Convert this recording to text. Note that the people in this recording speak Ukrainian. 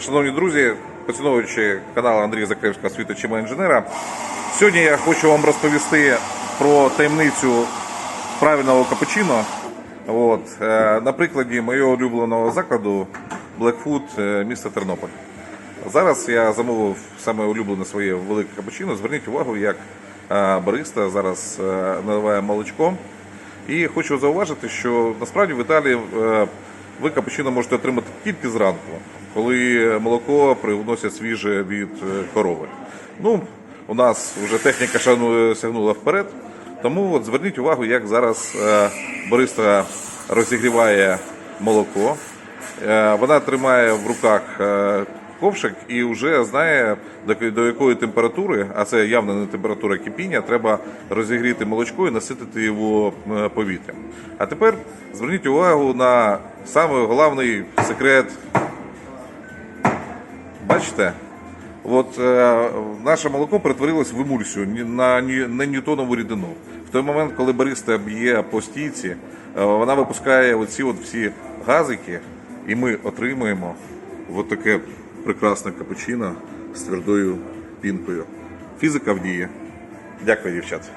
Шановні друзі, поціновуючи канал Андрія Закревського світу Чима інженера. Сьогодні я хочу вам розповісти про таємницю правильного капучино. От, е, на прикладі моєго улюбленого закладу Blackfoot е, міста Тернопіль. Зараз я замовив саме улюблене своє велике капучино. Зверніть увагу, як е, бариста зараз наливає молочко. І хочу зауважити, що насправді в Італії ви капучино можете отримати тільки зранку, коли молоко привносять свіже від е, корови. Ну, у нас вже техніка сягнула вперед, тому от зверніть увагу, як зараз е, бариста розігріває молоко. Е, Вона тримає в руках ковшик і вже знає до, якої температури, а це явно не температура кипіння, треба розігріти молочко і наситити його повітрям. А тепер зверніть увагу на самий головний секрет. Бачите? От е, наше молоко перетворилось в емульсію на, на ньютонову рідину. В той момент, коли бариста б'є по стійці, е, вона випускає оці от всі газики, і ми отримуємо от таке прекрасне капучино з твердою пінкою. Фізика в дії. Дякую, дівчат.